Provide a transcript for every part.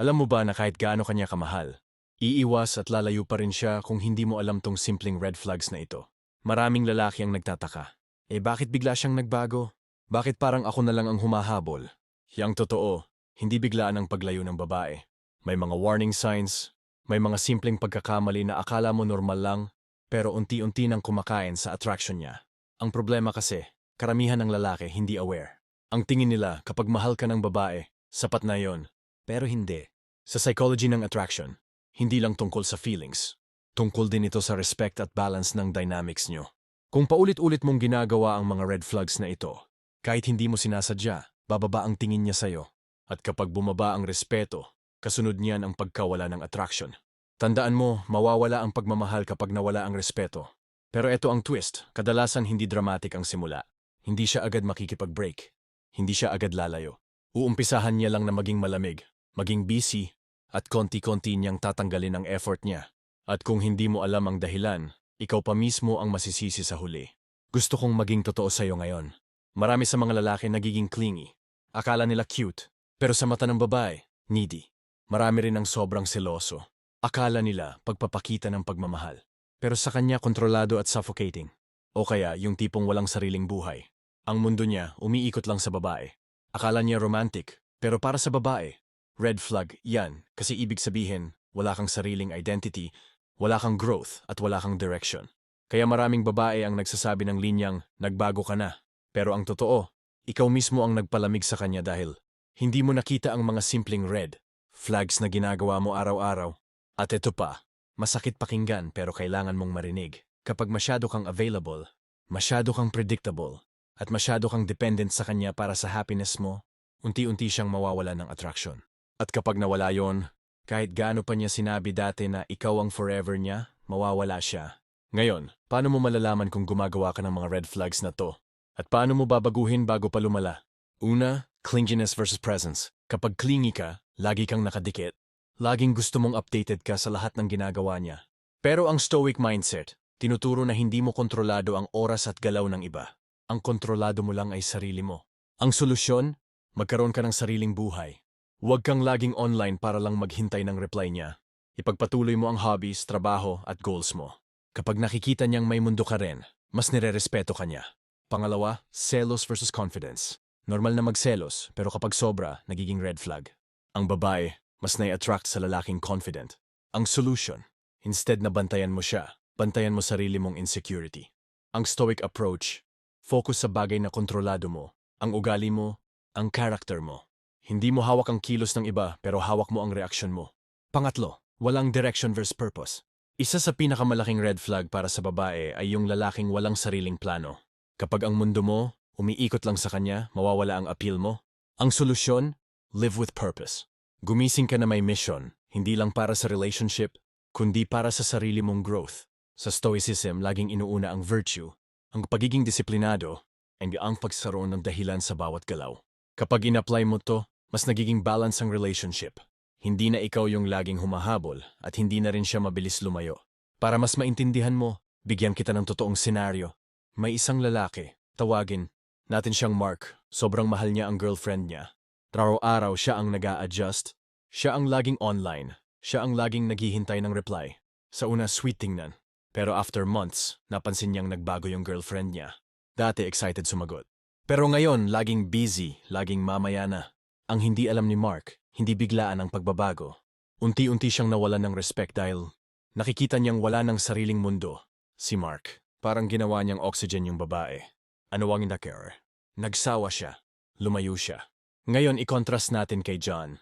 Alam mo ba na kahit gaano kanya kamahal, iiwas at lalayo pa rin siya kung hindi mo alam tong simpleng red flags na ito. Maraming lalaki ang nagtataka. Eh bakit bigla siyang nagbago? Bakit parang ako na lang ang humahabol? Yang totoo, hindi biglaan ang paglayo ng babae. May mga warning signs, may mga simpleng pagkakamali na akala mo normal lang, pero unti-unti nang kumakain sa attraction niya. Ang problema kasi, karamihan ng lalaki hindi aware. Ang tingin nila kapag mahal ka ng babae, sapat na yon. Pero hindi. Sa psychology ng attraction, hindi lang tungkol sa feelings. Tungkol din ito sa respect at balance ng dynamics nyo. Kung paulit-ulit mong ginagawa ang mga red flags na ito, kahit hindi mo sinasadya, bababa ang tingin niya sa'yo. At kapag bumaba ang respeto, kasunod niyan ang pagkawala ng attraction. Tandaan mo, mawawala ang pagmamahal kapag nawala ang respeto. Pero ito ang twist, kadalasan hindi dramatic ang simula. Hindi siya agad makikipag-break. Hindi siya agad lalayo. Uumpisahan niya lang na maging malamig, maging busy, at konti-konti niyang tatanggalin ang effort niya. At kung hindi mo alam ang dahilan, ikaw pa mismo ang masisisi sa huli. Gusto kong maging totoo sa'yo ngayon. Marami sa mga lalaki nagiging clingy. Akala nila cute, pero sa mata ng babae, needy. Marami rin ang sobrang seloso. Akala nila pagpapakita ng pagmamahal. Pero sa kanya kontrolado at suffocating. O kaya yung tipong walang sariling buhay. Ang mundo niya umiikot lang sa babae. Akala niya romantic, pero para sa babae, red flag yan kasi ibig sabihin wala kang sariling identity, wala kang growth at wala kang direction. Kaya maraming babae ang nagsasabi ng linyang nagbago ka na. Pero ang totoo, ikaw mismo ang nagpalamig sa kanya dahil hindi mo nakita ang mga simpleng red flags na ginagawa mo araw-araw. At ito pa, masakit pakinggan pero kailangan mong marinig. Kapag masyado kang available, masyado kang predictable, at masyado kang dependent sa kanya para sa happiness mo, unti-unti siyang mawawala ng attraction. At kapag nawala yon, kahit gaano pa niya sinabi dati na ikaw ang forever niya, mawawala siya. Ngayon, paano mo malalaman kung gumagawa ka ng mga red flags na to? At paano mo babaguhin bago pa lumala? Una, clinginess versus presence. Kapag clingy ka, lagi kang nakadikit. Laging gusto mong updated ka sa lahat ng ginagawa niya. Pero ang stoic mindset, tinuturo na hindi mo kontrolado ang oras at galaw ng iba ang kontrolado mo lang ay sarili mo. Ang solusyon? Magkaroon ka ng sariling buhay. Huwag kang laging online para lang maghintay ng reply niya. Ipagpatuloy mo ang hobbies, trabaho at goals mo. Kapag nakikita niyang may mundo ka rin, mas nirerespeto ka niya. Pangalawa, selos versus confidence. Normal na magselos, pero kapag sobra, nagiging red flag. Ang babae, mas nai-attract sa lalaking confident. Ang solution, instead na bantayan mo siya, bantayan mo sarili mong insecurity. Ang stoic approach, Focus sa bagay na kontrolado mo, ang ugali mo, ang character mo. Hindi mo hawak ang kilos ng iba pero hawak mo ang reaksyon mo. Pangatlo, walang direction versus purpose. Isa sa pinakamalaking red flag para sa babae ay yung lalaking walang sariling plano. Kapag ang mundo mo, umiikot lang sa kanya, mawawala ang appeal mo. Ang solusyon, live with purpose. Gumising ka na may mission, hindi lang para sa relationship, kundi para sa sarili mong growth. Sa stoicism, laging inuuna ang virtue, ang pagiging disiplinado ay ang pagsaroon ng dahilan sa bawat galaw. Kapag in-apply mo to, mas nagiging balance ang relationship. Hindi na ikaw yung laging humahabol at hindi na rin siya mabilis lumayo. Para mas maintindihan mo, bigyan kita ng totoong senaryo. May isang lalaki, tawagin, natin siyang Mark, sobrang mahal niya ang girlfriend niya. Araw-araw siya ang nag adjust siya ang laging online, siya ang laging naghihintay ng reply. Sa una sweet tingnan, pero after months, napansin niyang nagbago yung girlfriend niya. Dati excited sumagot. Pero ngayon, laging busy, laging mamaya na. Ang hindi alam ni Mark, hindi biglaan ang pagbabago. Unti-unti siyang nawalan ng respect dahil nakikita niyang wala ng sariling mundo. Si Mark, parang ginawa niyang oxygen yung babae. Ano ang indicatор? Nagsawa siya. Lumayo siya. Ngayon, i-contrast natin kay John.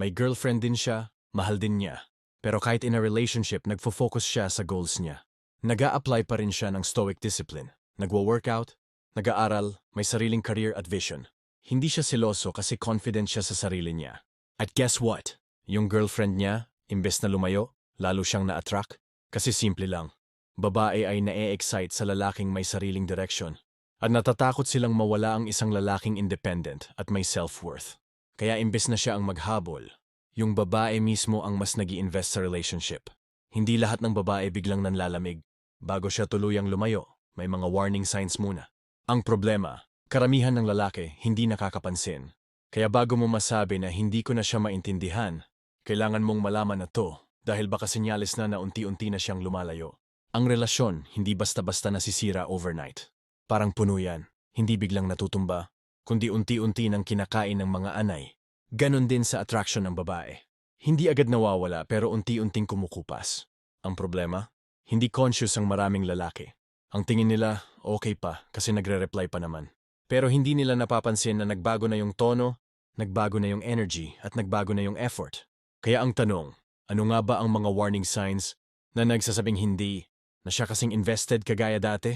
May girlfriend din siya, mahal din niya. Pero kahit in a relationship, nagfo-focus siya sa goals niya. nag apply pa rin siya ng stoic discipline. Nagwo-workout, nag-aaral, may sariling career at vision. Hindi siya seloso kasi confident siya sa sarili niya. At guess what? Yung girlfriend niya, imbes na lumayo, lalo siyang na-attract. Kasi simple lang. Babae ay na-excite sa lalaking may sariling direction. At natatakot silang mawala ang isang lalaking independent at may self-worth. Kaya imbes na siya ang maghabol, yung babae mismo ang mas nag invest sa relationship. Hindi lahat ng babae biglang nanlalamig. Bago siya tuluyang lumayo, may mga warning signs muna. Ang problema, karamihan ng lalaki hindi nakakapansin. Kaya bago mo masabi na hindi ko na siya maintindihan, kailangan mong malaman na to dahil baka sinyalis na na unti-unti na siyang lumalayo. Ang relasyon hindi basta-basta nasisira overnight. Parang puno yan, hindi biglang natutumba, kundi unti-unti nang kinakain ng mga anay. Ganon din sa attraction ng babae. Hindi agad nawawala pero unti-unting kumukupas. Ang problema, hindi conscious ang maraming lalaki. Ang tingin nila, okay pa kasi nagre-reply pa naman. Pero hindi nila napapansin na nagbago na yung tono, nagbago na yung energy, at nagbago na yung effort. Kaya ang tanong, ano nga ba ang mga warning signs na nagsasabing hindi, na siya kasing invested kagaya dati?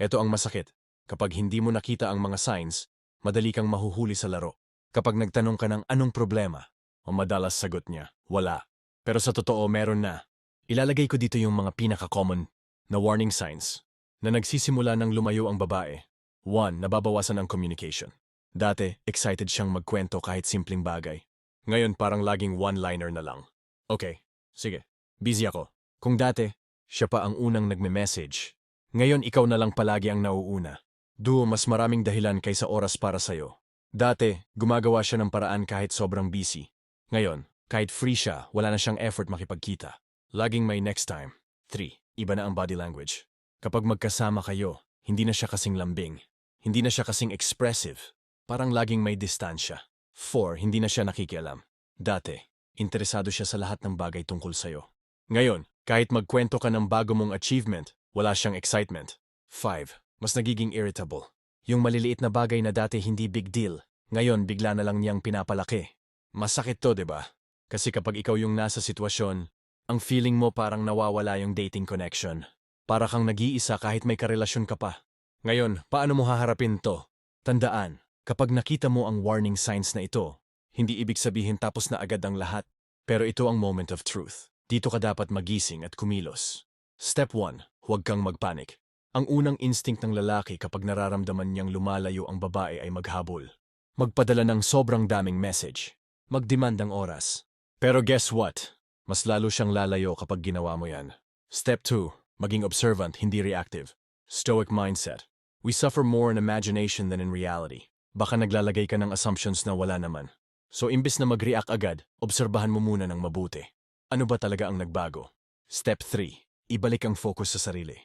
Ito ang masakit. Kapag hindi mo nakita ang mga signs, madali kang mahuhuli sa laro. Kapag nagtanong ka ng anong problema, o madalas sagot niya, wala. Pero sa totoo, meron na. Ilalagay ko dito yung mga pinaka-common na warning signs na nagsisimula ng lumayo ang babae. One, nababawasan ang communication. Dati, excited siyang magkwento kahit simpleng bagay. Ngayon parang laging one-liner na lang. Okay, sige. Busy ako. Kung dati, siya pa ang unang nagme-message. Ngayon ikaw na lang palagi ang nauuna. Do, mas maraming dahilan kaysa oras para sa'yo. Dati, gumagawa siya ng paraan kahit sobrang busy. Ngayon, kahit free siya, wala na siyang effort makipagkita. Laging may next time. 3. Iba na ang body language. Kapag magkasama kayo, hindi na siya kasing lambing. Hindi na siya kasing expressive. Parang laging may distansya. 4. Hindi na siya nakikialam. Dati, interesado siya sa lahat ng bagay tungkol sa'yo. Ngayon, kahit magkwento ka ng bago mong achievement, wala siyang excitement. 5. Mas nagiging irritable. Yung maliliit na bagay na dati hindi big deal, ngayon bigla na lang niyang pinapalaki. Masakit to, ba? Kasi kapag ikaw yung nasa sitwasyon, ang feeling mo parang nawawala yung dating connection. Para kang nag-iisa kahit may karelasyon ka pa. Ngayon, paano mo haharapin to? Tandaan, kapag nakita mo ang warning signs na ito, hindi ibig sabihin tapos na agad ang lahat. Pero ito ang moment of truth. Dito ka dapat magising at kumilos. Step 1. Huwag kang magpanik. Ang unang instinct ng lalaki kapag nararamdaman niyang lumalayo ang babae ay maghabol. Magpadala ng sobrang daming message. Magdemand ng oras. Pero guess what? Mas lalo siyang lalayo kapag ginawa mo yan. Step 2. Maging observant, hindi reactive. Stoic mindset. We suffer more in imagination than in reality. Baka naglalagay ka ng assumptions na wala naman. So imbes na mag-react agad, obserbahan mo muna ng mabuti. Ano ba talaga ang nagbago? Step 3. Ibalik ang focus sa sarili.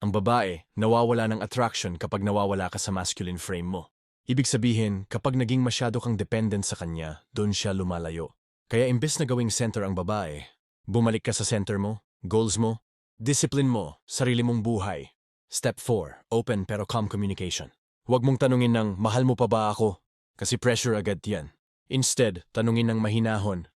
Ang babae, nawawala ng attraction kapag nawawala ka sa masculine frame mo. Ibig sabihin, kapag naging masyado kang dependent sa kanya, doon siya lumalayo. Kaya imbes na gawing center ang babae, bumalik ka sa center mo, goals mo, discipline mo, sarili mong buhay. Step 4. Open pero calm communication. Huwag mong tanungin ng, mahal mo pa ba ako? Kasi pressure agad yan. Instead, tanungin ng mahinahon.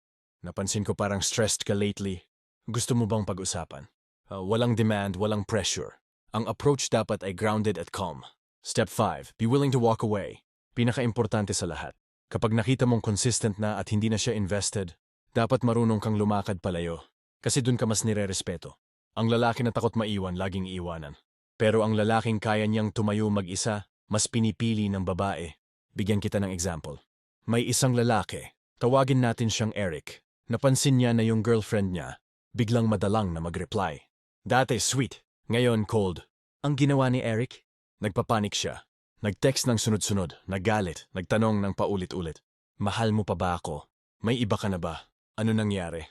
Napansin ko parang stressed ka lately. Gusto mo bang pag-usapan? Uh, walang demand, walang pressure. Ang approach dapat ay grounded at calm. Step 5. Be willing to walk away. Pinaka-importante sa lahat. Kapag nakita mong consistent na at hindi na siya invested, dapat marunong kang lumakad palayo. Kasi dun ka mas nire-respeto. Ang lalaki na takot maiwan, laging iiwanan. Pero ang lalaking kaya niyang tumayo mag-isa, mas pinipili ng babae. Bigyan kita ng example. May isang lalaki, tawagin natin siyang Eric. Napansin niya na yung girlfriend niya, biglang madalang na mag-reply. Dati sweet, ngayon cold. Ang ginawa ni Eric? Nagpapanik siya. Nag-text ng sunod-sunod, nagalit, nagtanong ng paulit-ulit. Mahal mo pa ba ako? May iba ka na ba? Ano nangyari?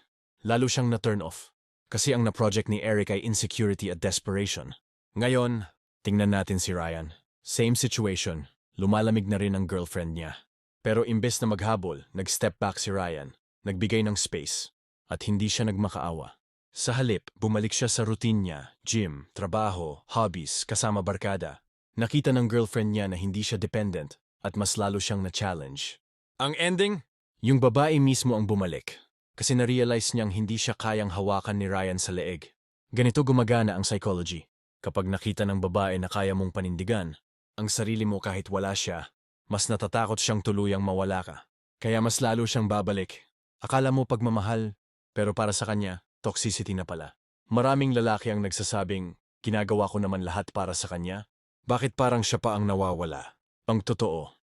Lalo siyang na-turn off. Kasi ang na-project ni Eric ay insecurity at desperation. Ngayon, tingnan natin si Ryan. Same situation, lumalamig na rin ang girlfriend niya. Pero imbes na maghabol, nag-step back si Ryan, nagbigay ng space, at hindi siya nagmakaawa. Sa halip, bumalik siya sa routine niya, gym, trabaho, hobbies, kasama barkada. Nakita ng girlfriend niya na hindi siya dependent at mas lalo siyang na-challenge. Ang ending? Yung babae mismo ang bumalik kasi na-realize niyang hindi siya kayang hawakan ni Ryan sa leeg. Ganito gumagana ang psychology. Kapag nakita ng babae na kaya mong panindigan, ang sarili mo kahit wala siya, mas natatakot siyang tuluyang mawala ka. Kaya mas lalo siyang babalik. Akala mo pagmamahal, pero para sa kanya, toxicity na pala. Maraming lalaki ang nagsasabing, ginagawa ko naman lahat para sa kanya, bakit parang siya pa ang nawawala? Ang totoo,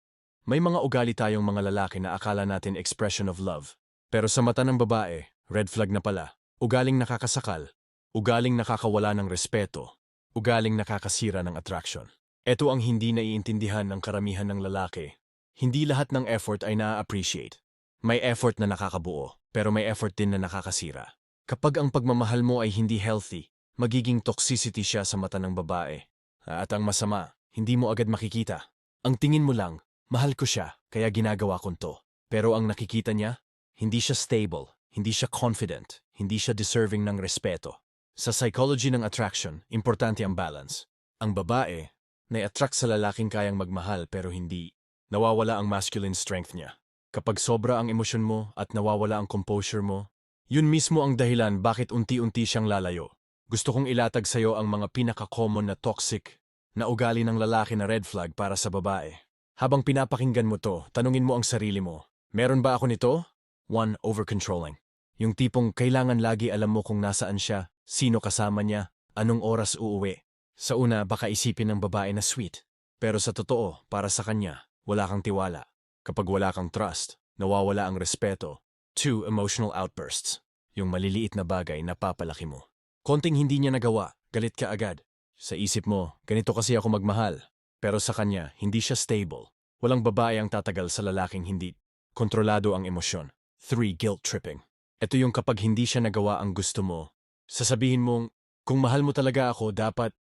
may mga ugali tayong mga lalaki na akala natin expression of love. Pero sa mata ng babae, red flag na pala. Ugaling nakakasakal, ugaling nakakawala ng respeto, ugaling nakakasira ng attraction. Ito ang hindi naiintindihan ng karamihan ng lalaki. Hindi lahat ng effort ay na-appreciate. May effort na nakakabuo, pero may effort din na nakakasira. Kapag ang pagmamahal mo ay hindi healthy, magiging toxicity siya sa mata ng babae. At ang masama, hindi mo agad makikita. Ang tingin mo lang, mahal ko siya, kaya ginagawa kong to. Pero ang nakikita niya, hindi siya stable, hindi siya confident, hindi siya deserving ng respeto. Sa psychology ng attraction, importante ang balance. Ang babae, na-attract sa lalaking kayang magmahal pero hindi. Nawawala ang masculine strength niya. Kapag sobra ang emosyon mo at nawawala ang composure mo, yun mismo ang dahilan bakit unti-unti siyang lalayo. Gusto kong ilatag sa'yo ang mga pinaka-common na toxic na ugali ng lalaki na red flag para sa babae. Habang pinapakinggan mo to, tanungin mo ang sarili mo, meron ba ako nito? One, over-controlling. Yung tipong kailangan lagi alam mo kung nasaan siya, sino kasama niya, anong oras uuwi. Sa una, baka isipin ng babae na sweet. Pero sa totoo, para sa kanya, wala kang tiwala. Kapag wala kang trust, nawawala ang respeto. Two, emotional outbursts. Yung maliliit na bagay na papalaki mo. Konting hindi niya nagawa, galit ka agad. Sa isip mo, ganito kasi ako magmahal. Pero sa kanya, hindi siya stable. Walang babae ang tatagal sa lalaking hindi. Kontrolado ang emosyon. Three, guilt tripping. Ito yung kapag hindi siya nagawa ang gusto mo. Sasabihin mong, kung mahal mo talaga ako, dapat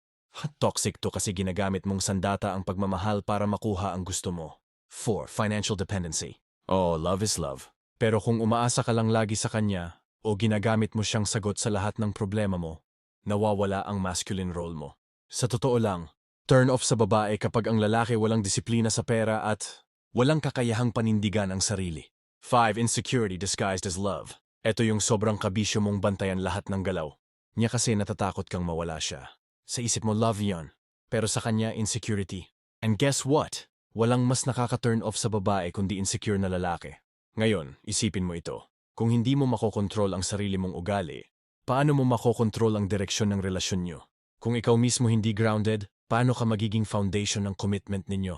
toxic to kasi ginagamit mong sandata ang pagmamahal para makuha ang gusto mo. 4. Financial dependency. Oh, love is love. Pero kung umaasa ka lang lagi sa kanya o ginagamit mo siyang sagot sa lahat ng problema mo, nawawala ang masculine role mo. Sa totoo lang, turn off sa babae kapag ang lalaki walang disiplina sa pera at walang kakayahang panindigan ang sarili. 5. Insecurity disguised as love. Ito yung sobrang kabisyo mong bantayan lahat ng galaw. Niya kasi natatakot kang mawala siya. Sa isip mo love yon, pero sa kanya insecurity. And guess what? Walang mas nakaka-turn off sa babae kundi insecure na lalaki. Ngayon, isipin mo ito. Kung hindi mo makokontrol ang sarili mong ugali, paano mo makokontrol ang direksyon ng relasyon nyo? Kung ikaw mismo hindi grounded, paano ka magiging foundation ng commitment ninyo?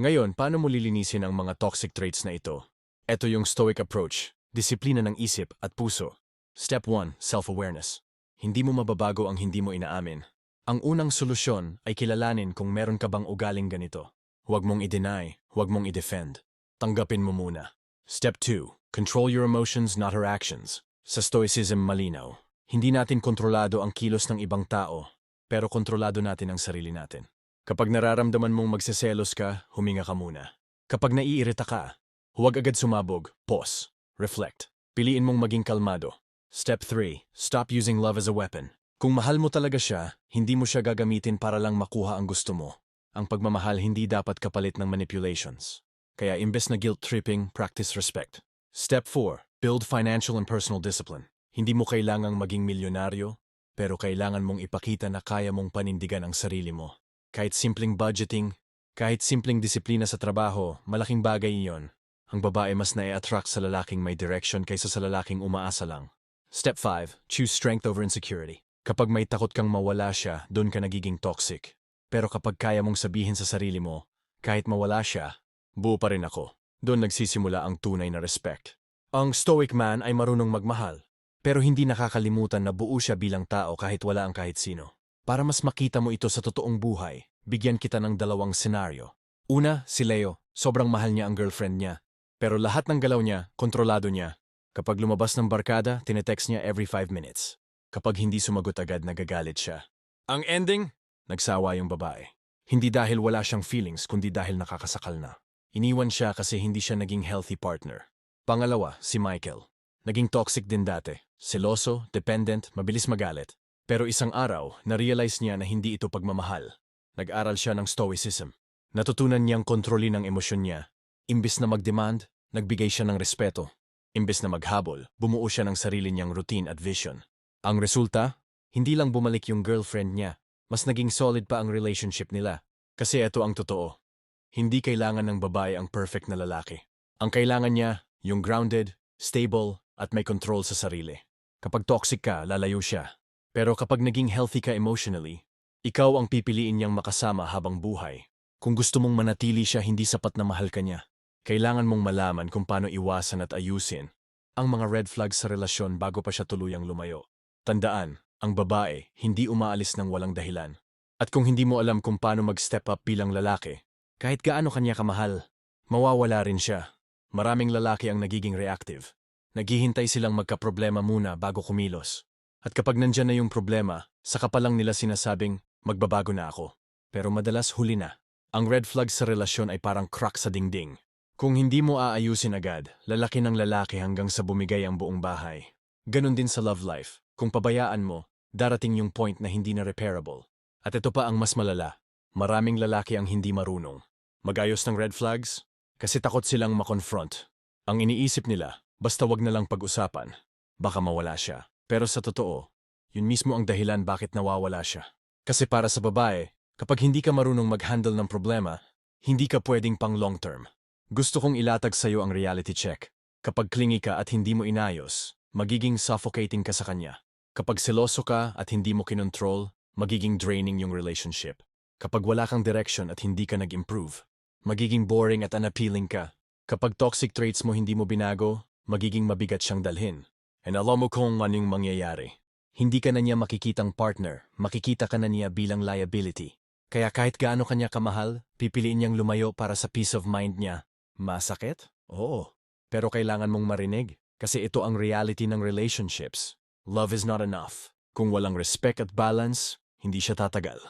Ngayon, paano mo lilinisin ang mga toxic traits na ito? Ito yung stoic approach, disiplina ng isip at puso. Step 1, self-awareness. Hindi mo mababago ang hindi mo inaamin. Ang unang solusyon ay kilalanin kung meron ka bang ugaling ganito. Huwag mong i-deny, huwag mong i-defend. Tanggapin mo muna. Step 2. Control your emotions, not her actions. Sa Stoicism malinaw, hindi natin kontrolado ang kilos ng ibang tao, pero kontrolado natin ang sarili natin. Kapag nararamdaman mong magseselos ka, huminga ka muna. Kapag naiirita ka, huwag agad sumabog, pause, reflect. Piliin mong maging kalmado. Step 3. Stop using love as a weapon. Kung mahal mo talaga siya, hindi mo siya gagamitin para lang makuha ang gusto mo. Ang pagmamahal hindi dapat kapalit ng manipulations. Kaya imbes na guilt-tripping, practice respect. Step 4. Build financial and personal discipline. Hindi mo kailangang maging milyonaryo, pero kailangan mong ipakita na kaya mong panindigan ang sarili mo. Kahit simpleng budgeting, kahit simpleng disiplina sa trabaho, malaking bagay iyon. Ang babae mas na-attract sa lalaking may direction kaysa sa lalaking umaasa lang. Step 5. Choose strength over insecurity. Kapag may takot kang mawala siya, doon ka nagiging toxic. Pero kapag kaya mong sabihin sa sarili mo, kahit mawala siya, buo pa rin ako. Doon nagsisimula ang tunay na respect. Ang stoic man ay marunong magmahal, pero hindi nakakalimutan na buo siya bilang tao kahit wala ang kahit sino. Para mas makita mo ito sa totoong buhay, bigyan kita ng dalawang senaryo. Una, si Leo. Sobrang mahal niya ang girlfriend niya. Pero lahat ng galaw niya, kontrolado niya. Kapag lumabas ng barkada, tinetext niya every 5 minutes. Kapag hindi sumagot agad, nagagalit siya. Ang ending? Nagsawa yung babae. Hindi dahil wala siyang feelings, kundi dahil nakakasakal na. Iniwan siya kasi hindi siya naging healthy partner. Pangalawa, si Michael. Naging toxic din dati. Seloso, dependent, mabilis magalit. Pero isang araw, na-realize niya na hindi ito pagmamahal. Nag-aral siya ng stoicism. Natutunan niyang kontrolin ang emosyon niya. Imbis na mag-demand, nagbigay siya ng respeto. Imbis na maghabol, bumuo siya ng sarili niyang routine at vision. Ang resulta, hindi lang bumalik yung girlfriend niya, mas naging solid pa ang relationship nila. Kasi ito ang totoo. Hindi kailangan ng babae ang perfect na lalaki. Ang kailangan niya, yung grounded, stable, at may control sa sarili. Kapag toxic ka, lalayo siya. Pero kapag naging healthy ka emotionally, ikaw ang pipiliin niyang makasama habang buhay. Kung gusto mong manatili siya, hindi sapat na mahal ka niya. Kailangan mong malaman kung paano iwasan at ayusin ang mga red flags sa relasyon bago pa siya tuluyang lumayo. Tandaan, ang babae hindi umaalis ng walang dahilan. At kung hindi mo alam kung paano mag-step up bilang lalaki, kahit gaano kanya kamahal, mawawala rin siya. Maraming lalaki ang nagiging reactive. Naghihintay silang magkaproblema muna bago kumilos. At kapag nandyan na yung problema, saka pa lang nila sinasabing, magbabago na ako. Pero madalas huli na. Ang red flag sa relasyon ay parang crack sa dingding. Kung hindi mo aayusin agad, lalaki ng lalaki hanggang sa bumigay ang buong bahay. Ganon din sa love life. Kung pabayaan mo, darating yung point na hindi na repairable. At ito pa ang mas malala. Maraming lalaki ang hindi marunong. Magayos ng red flags? Kasi takot silang makonfront. Ang iniisip nila, basta wag na lang pag-usapan. Baka mawala siya. Pero sa totoo, yun mismo ang dahilan bakit nawawala siya. Kasi para sa babae, kapag hindi ka marunong mag-handle ng problema, hindi ka pwedeng pang long term. Gusto kong ilatag sa'yo ang reality check. Kapag klingi ka at hindi mo inayos, magiging suffocating ka sa kanya. Kapag seloso ka at hindi mo kinontrol, magiging draining yung relationship. Kapag wala kang direction at hindi ka nag-improve, magiging boring at unappealing ka. Kapag toxic traits mo hindi mo binago, magiging mabigat siyang dalhin. And alam mo kung anong mangyayari. Hindi ka na niya makikitang partner, makikita ka na niya bilang liability. Kaya kahit gaano kanya kamahal, pipiliin niyang lumayo para sa peace of mind niya. Masakit? Oo. Pero kailangan mong marinig, kasi ito ang reality ng relationships. Love is not enough. Kung walang respect at balance, hindi siya tatagal.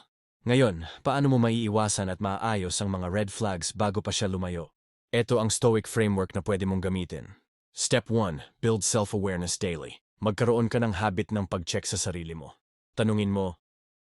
Ngayon, paano mo maiiwasan at maayos ang mga red flags bago pa siya lumayo? Ito ang stoic framework na pwede mong gamitin. Step 1. Build self-awareness daily. Magkaroon ka ng habit ng pag-check sa sarili mo. Tanungin mo,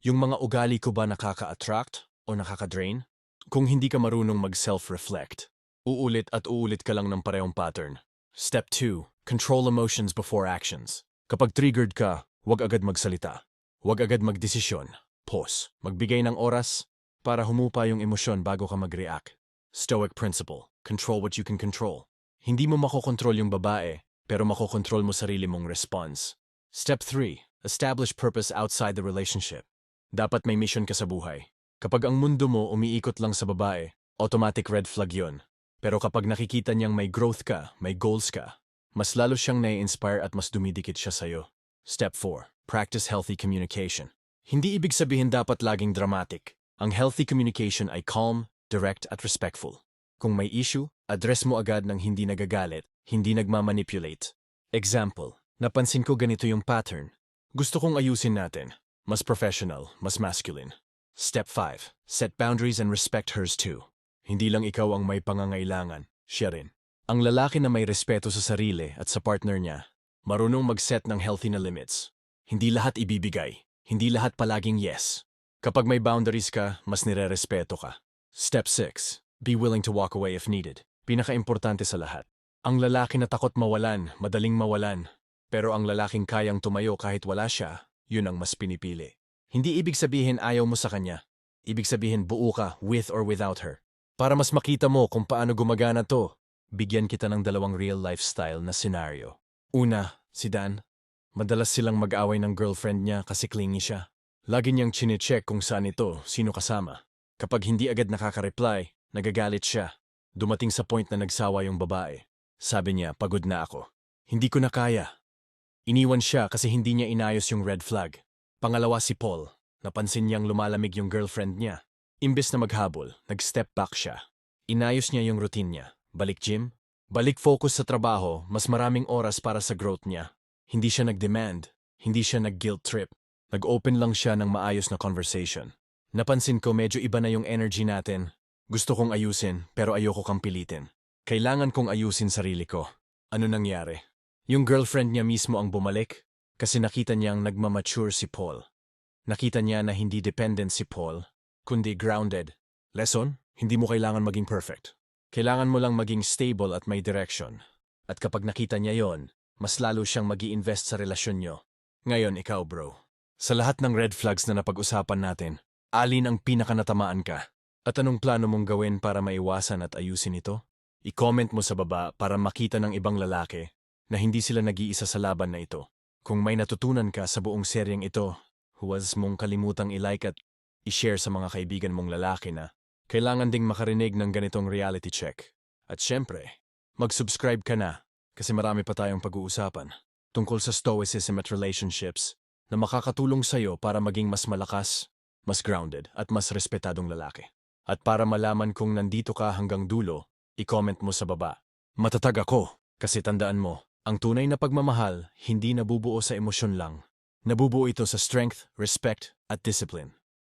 yung mga ugali ko ba nakaka-attract o nakaka-drain? Kung hindi ka marunong mag-self-reflect, uulit at uulit ka lang ng parehong pattern. Step 2. Control emotions before actions. Kapag triggered ka, huwag agad magsalita. Huwag agad magdesisyon. Pause. Magbigay ng oras para humupa yung emosyon bago ka mag-react. Stoic principle. Control what you can control. Hindi mo makokontrol yung babae, pero makokontrol mo sarili mong response. Step 3. Establish purpose outside the relationship. Dapat may mission ka sa buhay. Kapag ang mundo mo umiikot lang sa babae, automatic red flag yon. Pero kapag nakikita niyang may growth ka, may goals ka, mas lalo siyang nai-inspire at mas dumidikit siya sa'yo. Step 4. Practice healthy communication. Hindi ibig sabihin dapat laging dramatic. Ang healthy communication ay calm, direct at respectful. Kung may issue, address mo agad ng hindi nagagalit, hindi nagmamanipulate. Example, napansin ko ganito yung pattern. Gusto kong ayusin natin. Mas professional, mas masculine. Step 5. Set boundaries and respect hers too. Hindi lang ikaw ang may pangangailangan, siya rin. Ang lalaki na may respeto sa sarili at sa partner niya, marunong mag-set ng healthy na limits. Hindi lahat ibibigay, hindi lahat palaging yes. Kapag may boundaries ka, mas nire-respeto ka. Step 6. Be willing to walk away if needed. Pinaka-importante sa lahat. Ang lalaki na takot mawalan, madaling mawalan. Pero ang lalaking kayang tumayo kahit wala siya, yun ang mas pinipili. Hindi ibig sabihin ayaw mo sa kanya. Ibig sabihin buo ka with or without her. Para mas makita mo kung paano gumagana to, bigyan kita ng dalawang real lifestyle na scenario. Una, si Dan. Madalas silang mag-away ng girlfriend niya kasi clingy siya. Lagi niyang chinecheck kung saan ito, sino kasama. Kapag hindi agad nakaka-reply, nagagalit siya. Dumating sa point na nagsawa yung babae. Sabi niya, pagod na ako. Hindi ko na kaya. Iniwan siya kasi hindi niya inayos yung red flag. Pangalawa si Paul. Napansin niyang lumalamig yung girlfriend niya. Imbes na maghabol, nag-step back siya. Inayos niya yung routine niya. Balik gym, balik focus sa trabaho, mas maraming oras para sa growth niya. Hindi siya nag-demand, hindi siya nag-guilt trip. Nag-open lang siya ng maayos na conversation. Napansin ko medyo iba na yung energy natin. Gusto kong ayusin, pero ayoko kang pilitin. Kailangan kong ayusin sarili ko. Ano nangyari? Yung girlfriend niya mismo ang bumalik kasi nakita niyang nagmamature si Paul. Nakita niya na hindi dependent si Paul, kundi grounded. Lesson? Hindi mo kailangan maging perfect. Kailangan mo lang maging stable at may direction. At kapag nakita niya yon, mas lalo siyang mag invest sa relasyon niyo. Ngayon, ikaw bro. Sa lahat ng red flags na napag-usapan natin, alin ang pinakanatamaan ka? At anong plano mong gawin para maiwasan at ayusin ito? I-comment mo sa baba para makita ng ibang lalaki na hindi sila nag-iisa sa laban na ito. Kung may natutunan ka sa buong seryeng ito, huwag mong kalimutang i-like at i-share sa mga kaibigan mong lalaki na kailangan ding makarinig ng ganitong reality check. At syempre, mag-subscribe ka na kasi marami pa tayong pag-uusapan tungkol sa stoicism at relationships na makakatulong sa'yo para maging mas malakas, mas grounded at mas respetadong lalaki. At para malaman kung nandito ka hanggang dulo, i-comment mo sa baba. Matatag ako, kasi tandaan mo, ang tunay na pagmamahal hindi nabubuo sa emosyon lang. Nabubuo ito sa strength, respect, at discipline.